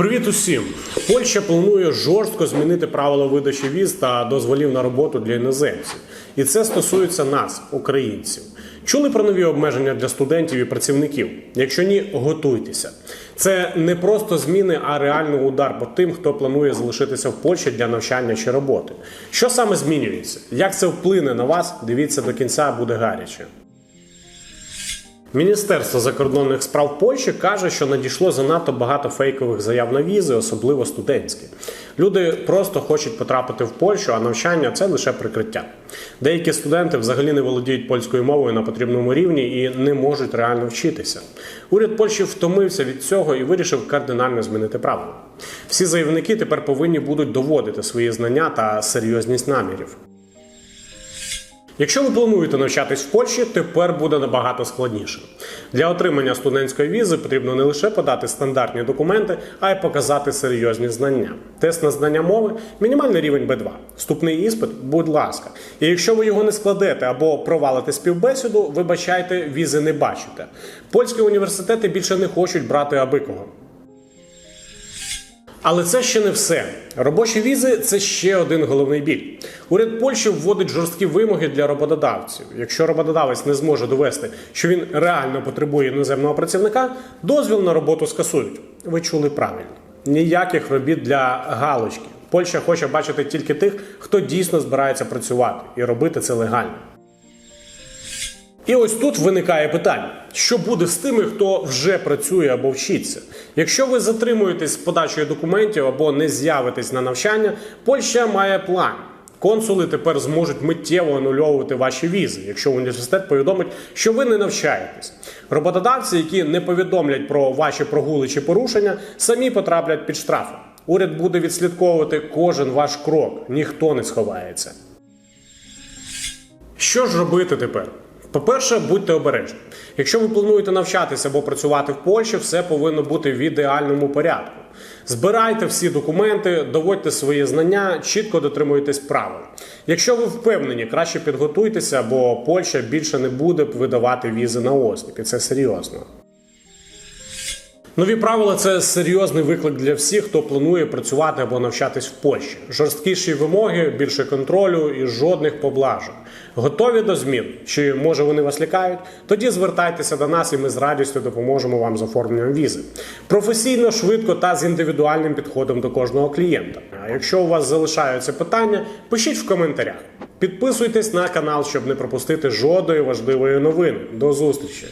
Привіт усім! Польща планує жорстко змінити правила видачі віз та дозволів на роботу для іноземців. І це стосується нас, українців. Чули про нові обмеження для студентів і працівників? Якщо ні, готуйтеся. Це не просто зміни, а реальний удар по тим, хто планує залишитися в Польщі для навчання чи роботи. Що саме змінюється? Як це вплине на вас? Дивіться до кінця, буде гаряче. Міністерство закордонних справ Польщі каже, що надійшло занадто багато фейкових заяв на візи, особливо студентські. Люди просто хочуть потрапити в Польщу, а навчання це лише прикриття. Деякі студенти взагалі не володіють польською мовою на потрібному рівні і не можуть реально вчитися. Уряд Польщі втомився від цього і вирішив кардинально змінити правила. Всі заявники тепер повинні будуть доводити свої знання та серйозність намірів. Якщо ви плануєте навчатись в Польщі, тепер буде набагато складніше. Для отримання студентської візи потрібно не лише подати стандартні документи, а й показати серйозні знання. Тест на знання мови мінімальний рівень B2. Вступний іспит, будь ласка. І якщо ви його не складете або провалите співбесіду, вибачайте, візи не бачите. Польські університети більше не хочуть брати абикого. Але це ще не все. Робочі візи це ще один головний біль. Уряд Польщі вводить жорсткі вимоги для роботодавців. Якщо роботодавець не зможе довести, що він реально потребує іноземного працівника, дозвіл на роботу скасують. Ви чули правильно. Ніяких робіт для галочки. Польща хоче бачити тільки тих, хто дійсно збирається працювати і робити це легально. І ось тут виникає питання: що буде з тими, хто вже працює або вчиться? Якщо ви затримуєтесь з подачею документів або не з'явитесь на навчання, Польща має план. Консули тепер зможуть миттєво анульовувати ваші візи, якщо університет повідомить, що ви не навчаєтесь. Роботодавці, які не повідомлять про ваші прогули чи порушення, самі потраплять під штрафи. Уряд буде відслідковувати кожен ваш крок, ніхто не сховається. Що ж робити тепер? По-перше, будьте обережні. Якщо ви плануєте навчатися або працювати в Польщі, все повинно бути в ідеальному порядку. Збирайте всі документи, доводьте свої знання, чітко дотримуйтесь правил. Якщо ви впевнені, краще підготуйтеся, бо Польща більше не буде видавати візи на осліп, і це серйозно. Нові правила це серйозний виклик для всіх, хто планує працювати або навчатись в Польщі. Жорсткіші вимоги, більше контролю і жодних поблажок. Готові до змін? Чи може вони вас лякають? Тоді звертайтеся до нас, і ми з радістю допоможемо вам з оформленням візи. Професійно, швидко та з індивідуальним підходом до кожного клієнта. А якщо у вас залишаються питання, пишіть в коментарях. Підписуйтесь на канал, щоб не пропустити жодної важливої новини. До зустрічі!